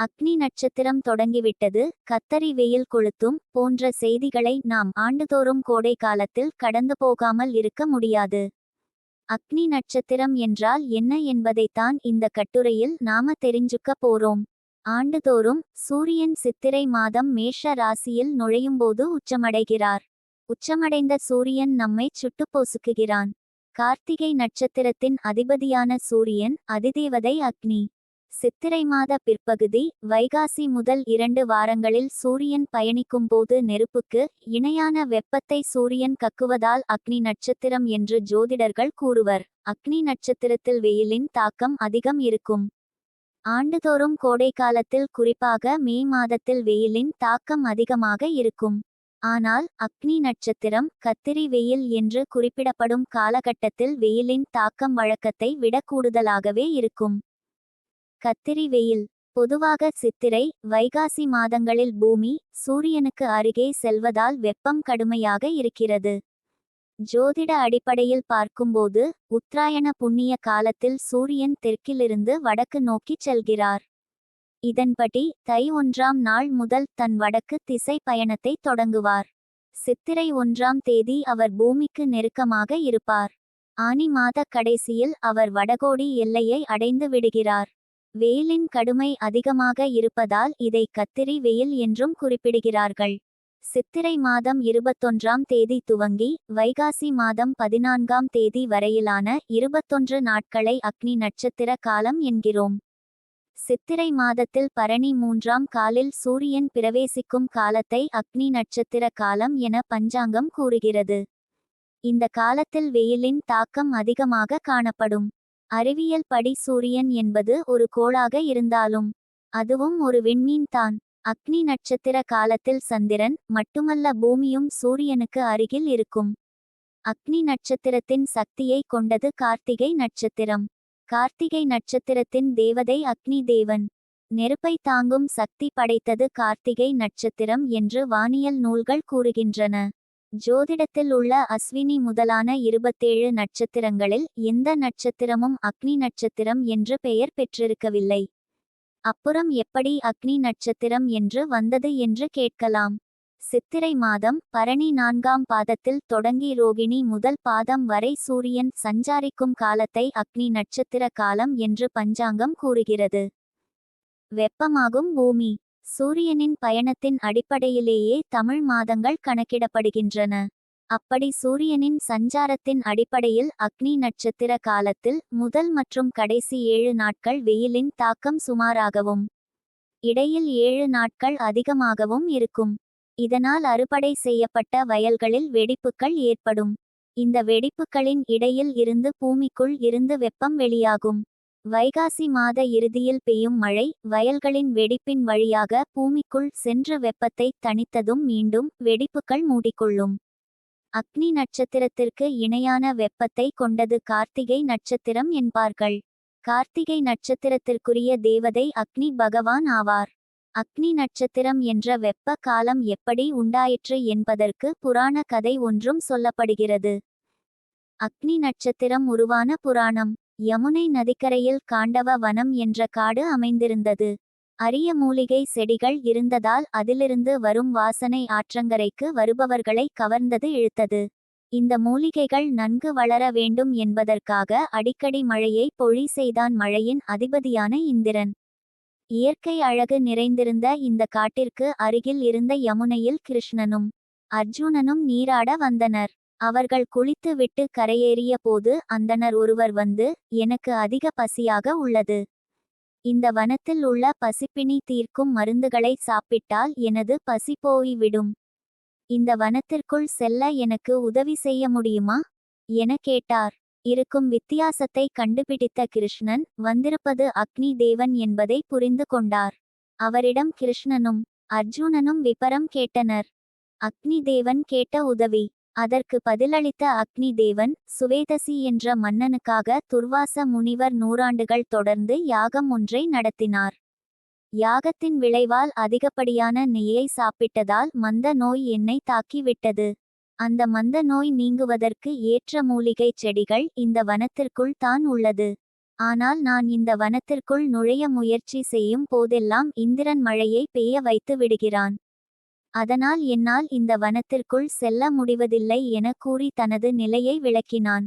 அக்னி நட்சத்திரம் தொடங்கிவிட்டது. கத்தரி வெயில் கொளுத்தும் போன்ற செய்திகளை நாம் ஆண்டுதோறும் கோடை காலத்தில் கடந்து போகாமல் இருக்க முடியாது. அக்னி நட்சத்திரம் என்றால் என்ன என்பதைத்தான் இந்த கட்டுரையில் நாம தெரிஞ்சுக்க போறோம். ஆண்டுதோறும் சூரியன் சித்திரை மாதம் மேஷ ராசியில் நுழையும்போது உச்சமடைகிறார். உச்சமடைந்த சூரியன் நம்மை சுட்டுப்போசுக்குகிறான். கார்த்திகை நட்சத்திரத்தின் அதிபதியான சூரியன் அதிதேவதை அக்னி. சித்திரை மாத பிற்பகுதி வைகாசி முதல் இரண்டு வாரங்களில் சூரியன் பயணிக்கும் போது நெருப்புக்கு இணையான வெப்பத்தை சூரியன் கக்குவதால் அக்னி நட்சத்திரம் என்று ஜோதிடர்கள் கூறுவர். அக்னி நட்சத்திரத்தில் வெயிலின் தாக்கம் அதிகம் இருக்கும். ஆண்டுதோறும் கோடைக்காலத்தில் குறிப்பாக மே மாதத்தில் வெயிலின் தாக்கம் அதிகமாக இருக்கும். ஆனால் அக்னி நட்சத்திரம் கத்திரி வெயில் என்று குறிப்பிடப்படும் காலகட்டத்தில் வெயிலின் தாக்கம் வழக்கத்தை விட கூடுதலாகவே இருக்கும். கத்திரி வெயில். பொதுவாக சித்திரை வைகாசி மாதங்களில் பூமி சூரியனுக்கு அருகே செல்வதால் வெப்பம் கடுமையாக இருக்கிறது. ஜோதிட அடிப்படையில் பார்க்கும்போது உத்தராயண புண்ணிய காலத்தில் சூரியன் தெற்கிலிருந்து வடக்கு நோக்கிச் செல்கிறார். இதன்படி தை ஒன்றாம் நாள் முதல் தன் வடக்கு திசை பயணத்தை தொடங்குவார். சித்திரை ஒன்றாம் தேதி அவர் பூமிக்கு நெருக்கமாக இருப்பார். ஆனி மாத கடைசியில் அவர் வடகோடி எல்லையை அடைந்து விடுகிறார். வெயிலின் கடுமை அதிகமாக இருப்பதால் இதை கத்திரி வெயில் என்றும் குறிப்பிடுகிறார்கள். சித்திரை மாதம் இருபத்தொன்றாம் தேதி துவங்கி வைகாசி மாதம் பதினான்காம் தேதி வரையிலான இருபத்தொன்று நாட்களை அக்னி நட்சத்திர காலம் என்கிறோம். சித்திரை மாதத்தில் பரணி மூன்றாம் காலில் சூரியன் பிரவேசிக்கும் காலத்தை அக்னி நட்சத்திர காலம் என பஞ்சாங்கம் கூறுகிறது. இந்த காலத்தில் வெயிலின் தாக்கம் அதிகமாக காணப்படும். அறிவியல் படி சூரியன் என்பது ஒரு கோளாக இருந்தாலும் அதுவும் ஒரு விண்மீன் தான். அக்னி நட்சத்திர காலத்தில் சந்திரன் மட்டுமல்ல பூமியும் சூரியனுக்கு அருகில் இருக்கும். அக்னி நட்சத்திரத்தின் சக்தியை கொண்டது கார்த்திகை நட்சத்திரம். கார்த்திகை நட்சத்திரத்தின் தேவதை அக்னி தேவன். நெருப்பை தாங்கும் சக்தி படைத்தது கார்த்திகை நட்சத்திரம் என்று வானியல் நூல்கள் கூறுகின்றன. ஜோதிடத்தில் உள்ள அஸ்வினி முதலான இருபத்தேழு நட்சத்திரங்களில் எந்த நட்சத்திரமும் அக்னி நட்சத்திரம் என்று பெயர் பெற்றிருக்கவில்லை. அப்புறம் எப்படி அக்னி நட்சத்திரம் என்று வந்தது என்று கேட்கலாம். சித்திரை மாதம் பரணி நான்காம் பாதத்தில் தொடங்கி ரோகிணி முதல் பாதம் வரை சூரியன் சஞ்சாரிக்கும் காலத்தை அக்னி நட்சத்திர காலம் என்று பஞ்சாங்கம் கூறுகிறது. வெப்பமாகும் பூமி. சூரியனின் பயணத்தின் அடிப்படையிலேயே தமிழ் மாதங்கள் கணக்கிடப்படுகின்றன. அப்படி சூரியனின் சஞ்சாரத்தின் அடிப்படையில் அக்னி நட்சத்திர காலத்தில் முதல் மற்றும் கடைசி ஏழு நாட்கள் வெயிலின் தாக்கம் சுமாராகவும் இடையில் ஏழு நாட்கள் அதிகமாகவும் இருக்கும். இதனால் அறுபடை செய்யப்பட்ட வயல்களில் வெடிப்புகள் ஏற்படும். இந்த வெடிப்புகளின் இடையில் இருந்து பூமிக்குள் இருந்து வெப்பம் வெளியாகும். வைகாசி மாத இறுதியில் பெய்யும் மழை வயல்களின் வெடிப்பின் வழியாக பூமிக்குள் சென்ற வெப்பத்தை தணித்ததும் மீண்டும் வெடிப்புகள் மூடிக்கொள்ளும். அக்னி நட்சத்திரத்திற்கு இணையான வெப்பத்தை கொண்டது கார்த்திகை நட்சத்திரம் என்பார்கள். கார்த்திகை நட்சத்திரத்திற்குரிய தேவதை அக்னி பகவான் ஆவார். அக்னி நட்சத்திரம் என்ற வெப்ப காலம் எப்படி உண்டாயிற்று என்பதற்கு புராண கதை ஒன்றும் சொல்லப்படுகிறது. அக்னி நட்சத்திரம் உருவான புராணம். யமுனை நதிக்கரையில் காண்டவ வனம் என்ற காடு அமைந்திருந்தது. அரிய மூலிகை செடிகள் இருந்ததால் அதிலிருந்து வரும் வாசனை ஆற்றங்கரைக்கு வருபவர்களை கவர்ந்தது இழுத்தது. இந்த மூலிகைகள் நன்கு வளர வேண்டும் என்பதற்காக அடிக்கடி மழையை பொழி செய்தான் மழையின் அதிபதியான இந்திரன். இயற்கை அழகு நிறைந்திருந்த இந்த காட்டிற்கு அருகில் இருந்த யமுனையில் கிருஷ்ணனும் அர்ஜுனனும் நீராட வந்தனர். அவர்கள் குளித்து விட்டு கரையேறிய போது அந்தனர் ஒருவர் வந்து எனக்கு அதிக பசியாக உள்ளது. இந்த வனத்தில் உள்ள பசிப்பினி தீர்க்கும் மருந்துகளை சாப்பிட்டால் எனது பசி போய்விடும் இந்த வனத்திற்குள் செல்ல எனக்கு உதவி செய்ய முடியுமா என கேட்டார். இருக்கும் வித்தியாசத்தை கண்டுபிடித்த கிருஷ்ணன் வந்திருப்பது அக்னி தேவன் என்பதை புரிந்து கொண்டார். அவரிடம் கிருஷ்ணனும் அர்ஜுனனும் விபரம் கேட்டனர். அக்னி தேவன் கேட்ட உதவி. அதற்கு பதிலளித்த அக்னி தேவன் சுவேதசி என்ற மன்னனுக்காக துர்வாச முனிவர் நூறாண்டுகள் தொடர்ந்து யாகம் ஒன்றை நடத்தினார். யாகத்தின் விளைவால் அதிகப்படியான நெய்யை சாப்பிட்டதால் மந்த நோய் என்னை தாக்கிவிட்டது. அந்த மந்த நோய் நீங்குவதற்கு ஏற்ற மூலிகைச் செடிகள் இந்த வனத்திற்குள் தான் உள்ளது. ஆனால் நான் இந்த வனத்திற்குள் நுழைய முயற்சி செய்யும் போதெல்லாம் இந்திரன் மழையை பெய்ய வைத்து விடுகிறான். அதனால் என்னால் இந்த வனத்திற்குள் செல்ல முடிவதில்லை என கூறி தனது நிலையை விளக்கினான்.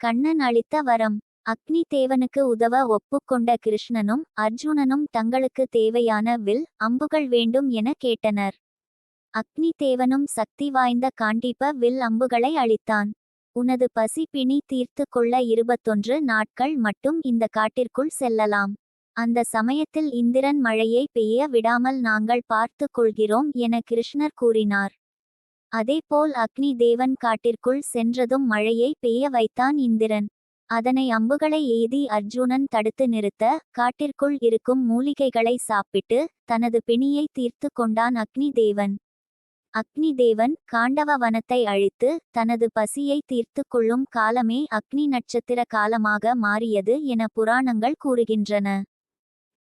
கண்ணன் அளித்த வரம் அக்னி தேவனுக்கு உதவ ஒப்புக்கொண்ட கிருஷ்ணனும் அர்ஜுனனும் தங்களுக்கு தேவையான வில் அம்புகள் வேண்டும் என கேட்டனர். அக்னி தேவனும் சக்தி வாய்ந்த காண்டிப்ப வில் அம்புகளை அளித்தான். உனது பசி பிணி தீர்த்து கொள்ள இருபத்தொன்று நாட்கள் மட்டும் இந்த காட்டிற்குள் செல்லலாம். அந்த சமயத்தில் இந்திரன் மழையை பெய்ய விடாமல் நாங்கள் பார்த்து கொள்கிறோம் என கிருஷ்ணர் கூறினார். அதேபோல் அக்னி தேவன் காட்டிற்குள் சென்றதும் மழையை பெய்ய வைத்தான் இந்திரன். அதனை அம்புகளை எய்தி அர்ஜுனன் தடுத்து நிறுத்த காட்டிற்குள் இருக்கும் மூலிகைகளை சாப்பிட்டு தனது பிணியை தீர்த்து கொண்டான் அக்னி தேவன். அக்னி தேவன் காண்டவ வனத்தை அழித்து தனது பசியை தீர்த்து கொள்ளும் காலமே அக்னி நட்சத்திர காலமாக மாறியது என புராணங்கள் கூறுகின்றன.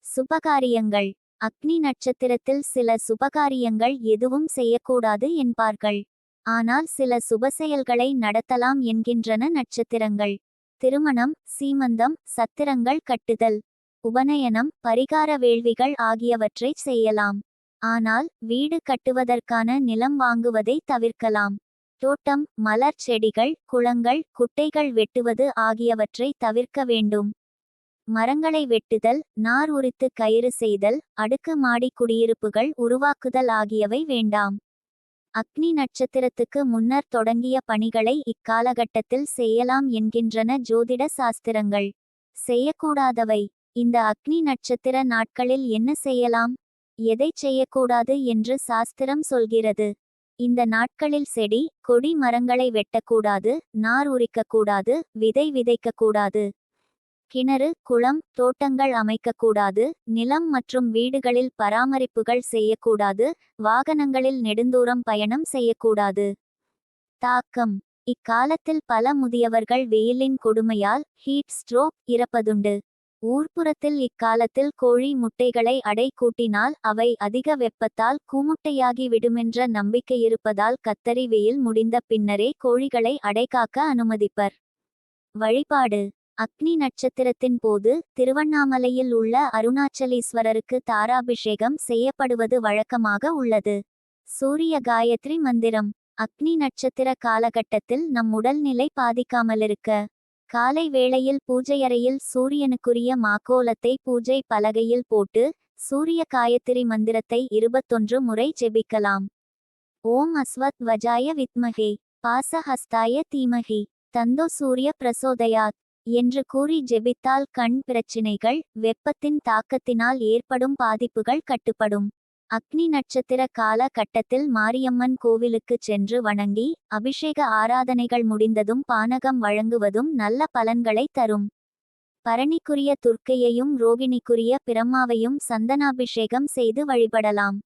சுபகாரியங்கள். அக்னி நட்சத்திரத்தில் சில சுபகாரியங்கள் எதுவும் செய்யக்கூடாது என்பார்கள். ஆனால் சில சுப செயல்களை நடத்தலாம் என்கின்றன நட்சத்திரங்கள். திருமணம் சீமந்தம் சத்திரங்கள் கட்டுதல் உபநயனம் பரிகார வேள்விகள் ஆகியவற்றை செய்யலாம். ஆனால் வீடு கட்டுவதற்கான நிலம் வாங்குவதை தவிர்க்கலாம். தோட்டம் மலர் செடிகள் குளங்கள் குட்டைகள் வெட்டுவது ஆகியவற்றை தவிர்க்க வேண்டும். மரங்களை வெட்டுதல் நார் உரித்து கயிறு செய்தல் அடுக்கு மாடி குடியிருப்புகள் உருவாக்குதல் ஆகியவை வேண்டாம். அக்னி நட்சத்திரத்துக்கு முன்னர் தொடங்கிய பணிகளை இக்காலகட்டத்தில் செய்யலாம் என்கின்றன ஜோதிட சாஸ்திரங்கள். செய்யக்கூடாதவை. இந்த அக்னி நட்சத்திர நாட்களில் என்ன செய்யலாம்? எதை செய்யக்கூடாது என்று சாஸ்திரம் சொல்கிறது. இந்த நாட்களில் செடி கொடி மரங்களை வெட்டக்கூடாது நார் உரிக்கக்கூடாது விதை விதைக்கக்கூடாது. கிணறு குளம் தோட்டங்கள் அமைக்கக்கூடாது நிலம் மற்றும் வீடுகளில் பராமரிப்புகள் செய்யக்கூடாது வாகனங்களில் நெடுந்தூரம் பயணம் செய்யக்கூடாது. தாக்கம். இக்காலத்தில் பல முதியவர்கள் வெயிலின் கொடுமையால் ஹீட் ஸ்ட்ரோக் இறப்பதுண்டு. ஊர்ப்புறத்தில் இக்காலத்தில் கோழி முட்டைகளை அடை கூட்டினால் அவை அதிக வெப்பத்தால் கூமுட்டையாகி விடுமென்ற நம்பிக்கையிருப்பதால் கத்தரி வெயில் முடிந்த பின்னரே கோழிகளை அடைகாக்க அனுமதிப்பர். வழிபாடு. அக்னி நட்சத்திரத்தின் போது திருவண்ணாமலையில் உள்ள அருணாச்சலீஸ்வரருக்கு தாராபிஷேகம் செய்யப்படுவது வழக்கமாக உள்ளது. சூரிய காயத்ரி மந்திரம். அக்னி நட்சத்திர காலகட்டத்தில் நம் உடல்நிலை பாதிக்காமலிருக்க. காலை வேளையில் பூஜையறையில் சூரியனுக்குரிய மாக்கோலத்தை பூஜை பலகையில் போட்டு சூரிய காயத்திரி மந்திரத்தை இருபத்தொன்று முறை ஜெபிக்கலாம். ஓம் அஸ்வத் வஜாய வித்மகே. பாசஹஸ்தாய தீமகி. தந்தோ சூரிய பிரசோதயாத். என்று கூறி ஜெபித்தால் கண் பிரச்சினைகள் வெப்பத்தின் தாக்கத்தினால் ஏற்படும் பாதிப்புகள் கட்டுப்படும். அக்னி நட்சத்திர கால கட்டத்தில் மாரியம்மன் கோவிலுக்குச் சென்று வணங்கி அபிஷேக ஆராதனைகள் முடிந்ததும் பானகம் வழங்குவதும் நல்ல பலன்களை தரும். பரணிக்குரிய துர்க்கையையும் ரோகிணிக்குரிய பிரம்மாவையும் சந்தனாபிஷேகம் செய்து வழிபடலாம்.